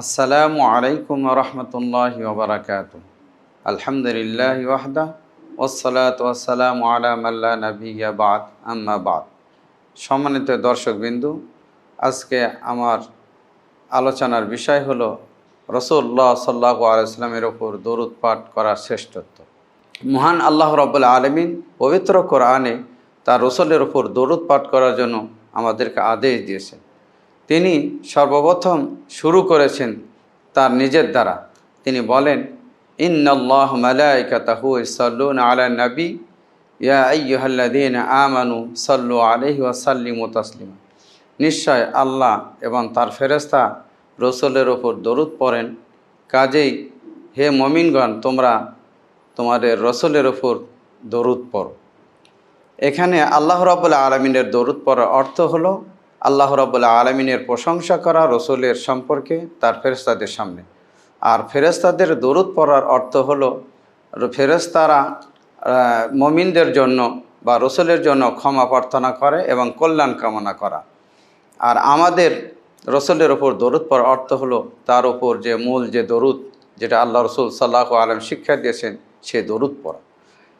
আসসালামু আলাইকুম রহমতুল্লাহ ওবরাকাত আলহামদুলিল্লাহ ওয়াহদা ওসলাত ওয়াসালাম আলা মাল্লা নবিয়া বাদ আম্মা বাদ সম্মানিত দর্শকবিন্দু আজকে আমার আলোচনার বিষয় হলো রসুল্লাহ সাল্লাহ আলাইসলামের ওপর দরুদ পাঠ করার শ্রেষ্ঠত্ব। মহান আল্লাহ রব্বুল আলমিন পবিত্র কোরআনে তার রসুলের ওপর দরুদ পাঠ করার জন্য আমাদেরকে আদেশ দিয়েছেন। তিনি সর্বপ্রথম শুরু করেছেন তার নিজের দ্বারা। তিনি বলেন ইন্নআল্লাহ মালাইকাতাহু সাল্লুন আলা নবী। ইয়া আইয়ুহাল্লাযীনা আমানু সাল্লু আলাইহি ওয়া সাল্লিমু তাসলিমা। নিশ্চয় আল্লাহ এবং তার ফেরেশতা রসুলের ওপর দরুদ পড়েন। কাজেই হে মমিনগণ, তোমরা তোমাদের রসুলের ওপর দরুদ পড়ো। এখানে আল্লাহ রাবুল্লাহ আলমিনের দরুদ পড়ার অর্থ হলো, আল্লাহ রাবুল্লাহ আলমিনের প্রশংসা করা রসুলের সম্পর্কে তার ফেরেস্তাদের সামনে। আর ফেরেস্তাদের দরুদ পড়ার অর্থ হলো ফেরেস্তারা মমিনদের জন্য বা রসুলের জন্য ক্ষমা প্রার্থনা করে এবং কল্যাণ কামনা করা। আর আমাদের রসুলের ওপর দরুদ পড়ার অর্থ হলো তার ওপর যে মূল যে দরুদ, যেটা আল্লাহ রসুল সাল্লাহ আলম শিক্ষা দিয়েছেন, সে দরুদ পড়া।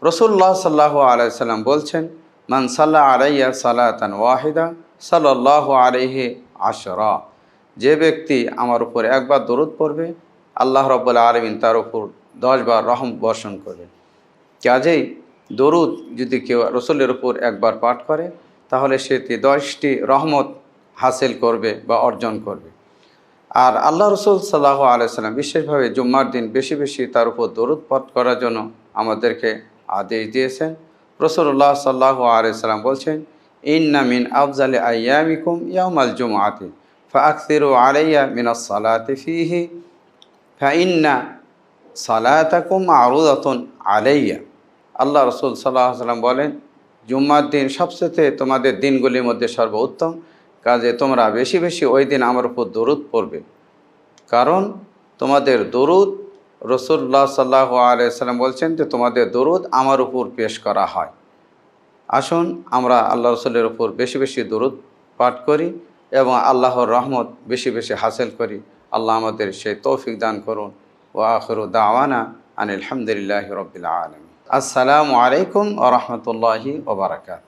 রসুল্লাহ সাল্লাহ আলাইসাল্লাম বলছেন, মান সাল্লাহ আলাইয়া সালাতান ওয়াহিদা সাল্লাহ আলাইহি আশরা। যে ব্যক্তি আমার উপর একবার দরুদ পড়বে, আল্লাহ রব্বুল্লা আলমিন তার উপর দশবার রহম বর্ষণ করবে কাজেই দরুদ যদি কেউ রসুলের উপর একবার পাঠ করে, তাহলে সে তে দশটি রহমত হাসিল করবে বা অর্জন করবে। আর আল্লাহ রসুল সাল্লাহ আলাইসাল্লাম বিশেষভাবে জুম্মার দিন বেশি বেশি তার উপর দরুদ করার জন্য আমাদেরকে আদেশ দিয়েছেন। রসুল্লাহ সাল্লাহ আলাইসাল্লাম বলছেন, ইন্না মিন আফজালে আয়ামিকুম ইয়ামাল জুমাতে ফাকসিরু আলাইয়া মিনাস সালাতে ফিহি, ফাইন্না সালাতাকুম আরুদাতুন আলাইয়া। আল্লাহ রসুল সাল্লাহ সাল্লাম বলেন, জুম্মার দিন সবচেয়ে তোমাদের দিনগুলির মধ্যে সর্বোত্তম কাজে তোমরা বেশি বেশি ওই দিন আমার উপর দরুদ পড়বে। কারণ তোমাদের দরুদ রসুল্লাহ সাল্লাহ আলাইসাল্লাম বলছেন যে তোমাদের দরুদ আমার উপর পেশ করা হয়। আসুন আমরা আল্লাহ রসুলের উপর বেশি বেশি দরুদ পাঠ করি এবং আল্লাহর রহমত বেশি বেশি হাসিল করি। আল্লাহ আমাদের সেই তৌফিক দান করুন। ও আখরু দাওয়ানা আনিল হামদুলিল্লাহ রবিল আলম আসসালামু আলাইকুম ও রহমতুল্লাহি ওবরাকাত